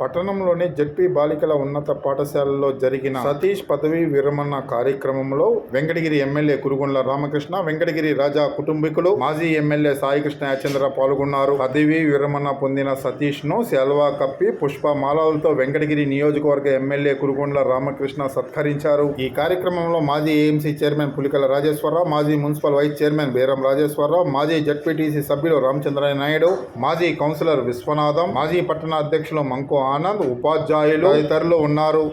పట్టణంలోని జడ్పీ బాలికల ఉన్నత పాఠశాలలో జరిగిన సతీష్ పదవీ విరమణ కార్యక్రమంలో వెంకటగిరి ఎమ్మెల్యే కురుగుండ్ల రామకృష్ణ వెంకటగిరి రాజా కుటుంబీకులు మాజీ ఎమ్మెల్యే సాయికృష్ణ యాచంద్ర పాల్గొన్నారు. పదవీ విరమణ పొందిన సతీష్ను సెల్వా కప్పి పుష్పమాలలతో వెంకటగిరి నియోజకవర్గ ఎమ్మెల్యే కురుగుండ్ల రామకృష్ణ సత్కరించారు. ఈ కార్యక్రమంలో మాజీ ఏఎంసీ చైర్మన్ పులికల రాజేశ్వరరావు మాజీ మున్సిపల్ వైస్ చైర్మన్ బేరం రాజేశ్వరరావు మాజీ జడ్పీటీసీ సభ్యులు రామచంద్రయ్య నాయుడు మాజీ కౌన్సిలర్ విశ్వనాథం మాజీ పట్టణ అధ్యక్షులు మంకో ఆనంద్ ఉపాధ్యాయులు తదితరులు ఉన్నారు.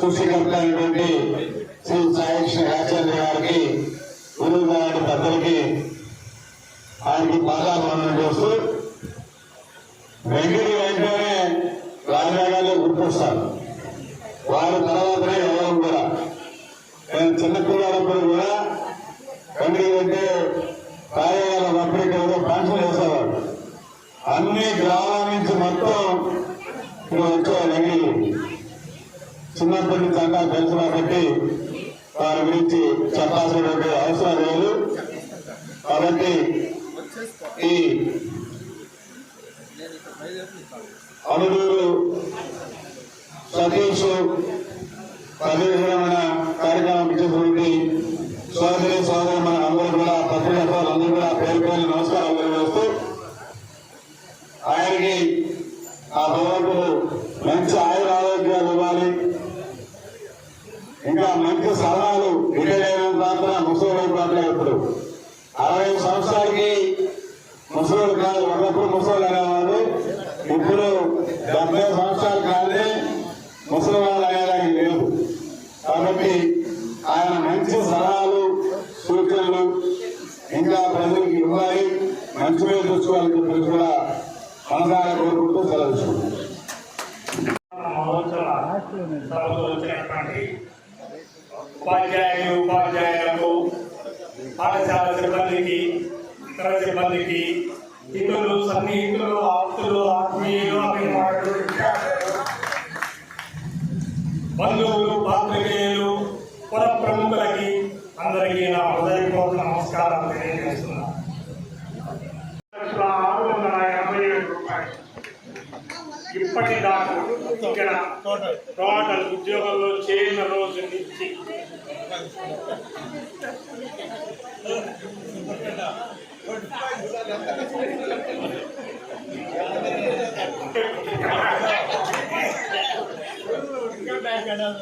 సృష్టికర్త అయినటువంటి శ్రీ సాయికృష్ణ ఆచార్య గారికి గురువు గారి పెద్దలకి ఆయనకి పాదాభరణం చేస్తూ వెంకటి వెంటనే రాజాగారు గుర్తొస్తారు. వారి తర్వాతనే ఎవరు కూడా. నేను చిన్నపిల్లలప్పుడు కూడా వెంకటి అంటే కార్యాలయాల అప్పటికి ఏదో ఫంక్షన్ చేసేవాడు అన్ని గ్రామాల నుంచి మొత్తం ఇక్కడ వచ్చేవాళ్ళు చిన్నప్పటి నుంచి అంతా తెలుసు కాబట్టి వారి గురించి చెప్పాల్సినటువంటి అవసరం లేదు. కాబట్టి ఈ అనుదూరు సతీష్ పదవిరమణ ముసలి ఇప్పుడు అరవై సంవత్సరాలకి ముసలి కాదు ఒకప్పుడు ముసలి అనేవాళ్ళు ఇప్పుడు డెబ్బై సంవత్సరాలు కాదే ముసలి వాళ్ళు అయ్యేదానికి లేదు. కాబట్టి ఆయన మంచి సలహాలు సూచనలు ఇంకా ప్రజలకు ఇవ్వాలి. మంచి మీద చూసుకోవాలని చెప్పి కూడా మనసారా కోరుకుంటూ సెలవు ఉపాధ్యాయులు ఉపాధ్యాయులకు పాఠశాల సిబ్బందికి ఇతర సిబ్బందికి ఇతరులు సన్నిహితులు ఆప్తులు ఆత్మీయులు అభిమానులు బంధువులు పాత్రికేయులు పర ప్రముఖులకి అందరికీ నా హృదయపూర్వక నమస్కారం తెలియజేస్తున్నాను ఆరు వందల ఎనభై ఏడు రూపాయలు. ఇప్పటిదాకా ఇక్కడ టోటల్ ఉద్యోగంలో చేరిన రోజు నుంచి గత